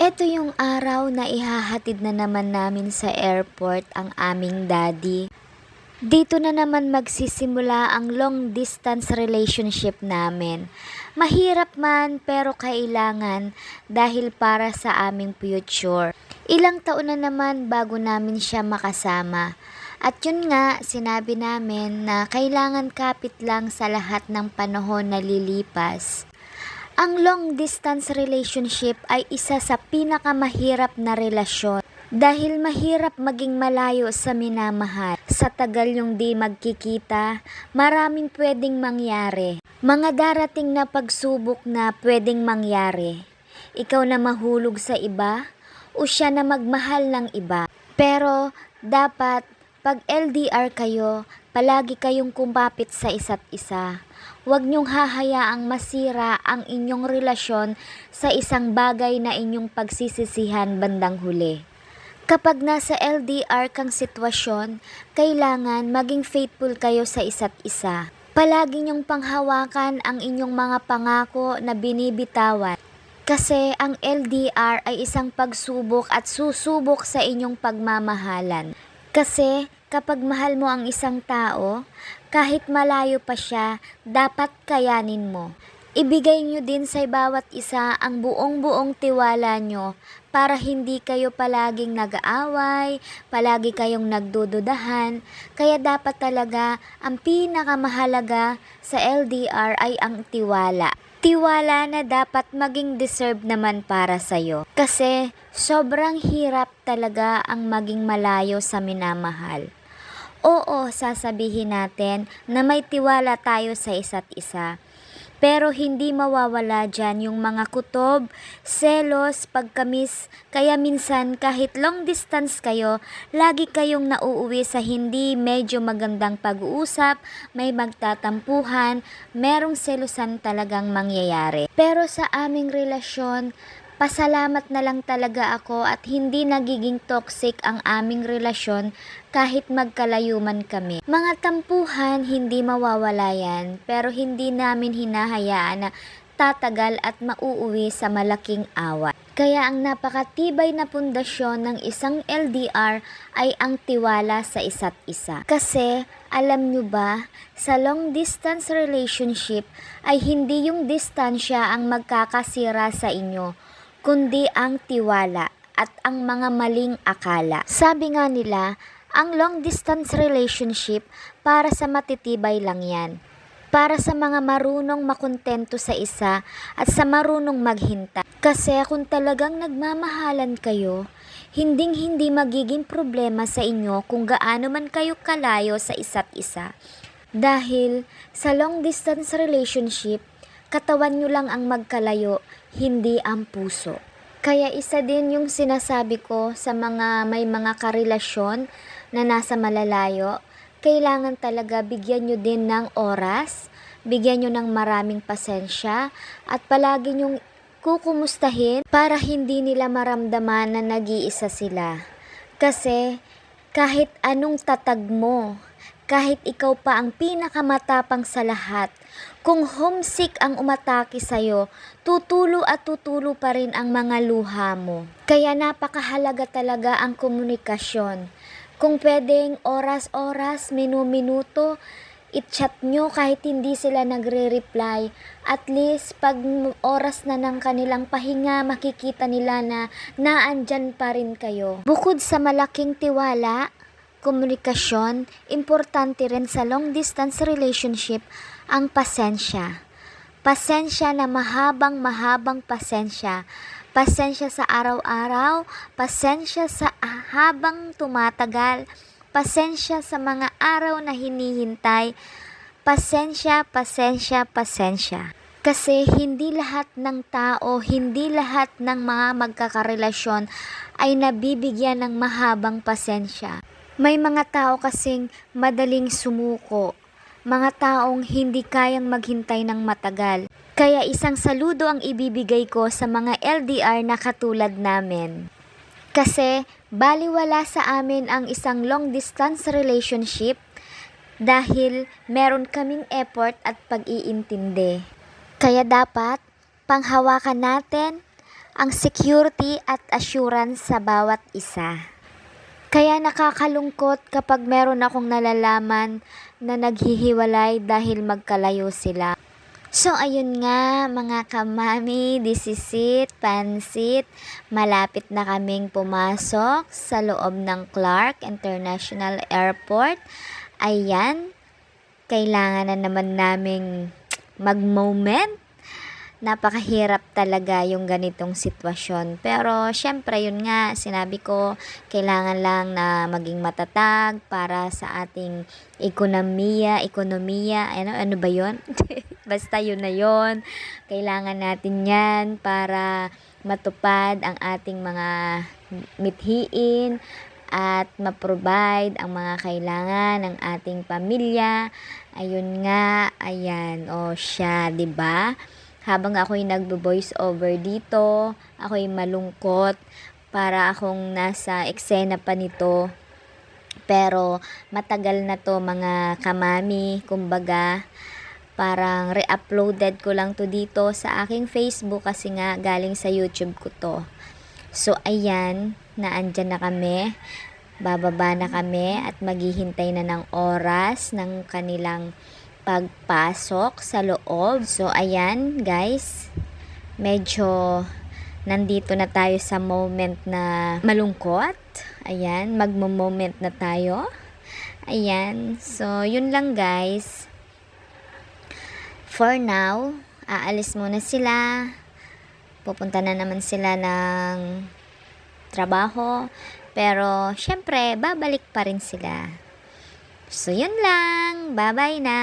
Ito yung araw na ihahatid na naman namin sa airport ang aming daddy. Dito na naman magsisimula ang long distance relationship namin. Mahirap man pero kailangan dahil para sa aming future. Ilang taon na naman bago namin siya makasama. At yun nga, sinabi namin na kailangan kapit lang sa lahat ng panahon na lilipas. Ang long distance relationship ay isa sa pinakamahirap na relasyon dahil mahirap maging malayo sa minamahal. Sa tagal yung di magkikita, maraming pwedeng mangyari. Mga darating na pagsubok na pwedeng mangyari. Ikaw na mahulog sa iba o siya na magmahal ng iba. Pero dapat pag LDR kayo, palagi kayong kumapit sa isa't isa. Huwag niyong hahayaang masira ang inyong relasyon sa isang bagay na inyong pagsisisihan bandang huli. Kapag nasa LDR kang sitwasyon, kailangan maging faithful kayo sa isa't isa. Palagi niyong panghawakan ang inyong mga pangako na binibitawan. Kasi ang LDR ay isang pagsubok at susubok sa inyong pagmamahalan. Kasi kapag mahal mo ang isang tao, kahit malayo pa siya, dapat kayanin mo. Ibigay nyo din sa bawat isa ang buong-buong tiwala nyo para hindi kayo palaging nag-aaway, palagi kayong nagdududahan. Kaya dapat talaga ang pinakamahalaga sa LDR ay ang tiwala. Tiwala na dapat maging deserve naman para sa'yo. Kasi sobrang hirap talaga ang maging malayo sa minamahal. Oo, sasabihin natin na may tiwala tayo sa isa't isa. Pero hindi mawawala dyan yung mga kutob, selos, pagkamis. Kaya minsan kahit long distance kayo, lagi kayong nauuwi sa hindi medyo magandang pag-uusap, may magtatampuhan, merong selusan talagang mangyayari. Pero sa aming relasyon, pasalamat na lang talaga ako at hindi nagiging toxic ang aming relasyon kahit magkalayo man kami. Mga tampuhan, hindi mawawala yan, pero hindi namin hinahayaan na tatagal at mauuwi sa malaking awat. Kaya ang napakatibay na pundasyon ng isang LDR ay ang tiwala sa isa't isa. Kasi alam nyo ba, sa long distance relationship ay hindi yung distansya ang magkakasira sa inyo, kundi ang tiwala at ang mga maling akala. Sabi nga nila, ang long distance relationship para sa matitibay lang yan. Para sa mga marunong makontento sa isa at sa marunong maghintay. Kasi kung talagang nagmamahalan kayo, hinding hindi magiging problema sa inyo kung gaano man kayo kalayo sa isa't isa. Dahil sa long distance relationship, katawan nyo lang ang magkalayo, hindi ang puso. Kaya isa din yung sinasabi ko sa mga may mga karelasyon na nasa malalayo, kailangan talaga bigyan nyo din ng oras, bigyan nyo ng maraming pasensya, at palagi nyong kukumustahin para hindi nila maramdaman na nag-iisa sila. Kasi kahit anong tatag mo, kahit ikaw pa ang pinakamatapang sa lahat, kung homesick ang umatake sa'yo, tutulo at tutulo pa rin ang mga luha mo. Kaya napakahalaga talaga ang komunikasyon. Kung pwedeng oras-oras, minu-minuto, i-chat nyo kahit hindi sila nagre-reply. At least, pag oras na ng kanilang pahinga, makikita nila na naandyan pa rin kayo. Bukod sa malaking tiwala, komunikasyon, importante rin sa long distance relationship ang pasensya. Pasensya na mahabang mahabang pasensya. Pasensya sa araw-araw, pasensya sa habang tumatagal, pasensya sa mga araw na hinihintay, pasensya, pasensya, pasensya. Kasi hindi lahat ng tao, hindi lahat ng mga magkakarelasyon ay nabibigyan ng mahabang pasensya. May mga tao kasing madaling sumuko, mga taong hindi kayang maghintay ng matagal. Kaya isang saludo ang ibibigay ko sa mga LDR na katulad namin. Kasi baliwala sa amin ang isang long distance relationship dahil meron kaming effort at pag-iintindi. Kaya dapat panghawakan natin ang security at assurance sa bawat isa. Kaya nakakalungkot kapag meron akong nalalaman na naghihiwalay dahil magkalayo sila. So ayun nga mga kamami, this is it, pansit. Malapit na kaming pumasok sa loob ng Clark International Airport. Ayan, kailangan na naman naming mag-moment. Napakahirap talaga yung ganitong sitwasyon. Pero syempre yun nga, sinabi ko, kailangan lang na maging matatag para sa ating ekonomiya, ekonomiya, ano, ano ba yun? Basta yun na yun. Kailangan natin yan para matupad ang ating mga mithiin at ma-provide ang mga kailangan ng ating pamilya. Ayun nga, ayan, o siya, 'di ba? Habang ako'y nagbo-voice over dito, ako'y malungkot para akong nasa eksena pa nito. Pero matagal na to mga kamami, kumbaga parang re-uploaded ko lang to dito sa aking Facebook kasi nga galing sa YouTube ko to. So ayan, naandyan na kami. Bababa na kami at maghihintay na ng oras ng kanilang pagpasok sa loob. So ayan guys, medyo nandito na tayo sa moment na malungkot. Ayan, magmo-moment na tayo. Ayan, so yun lang guys. For now, aalis muna sila. Pupunta na naman sila ng trabaho. Pero, syempre, babalik pa rin sila. So, yun lang. Bye-bye na.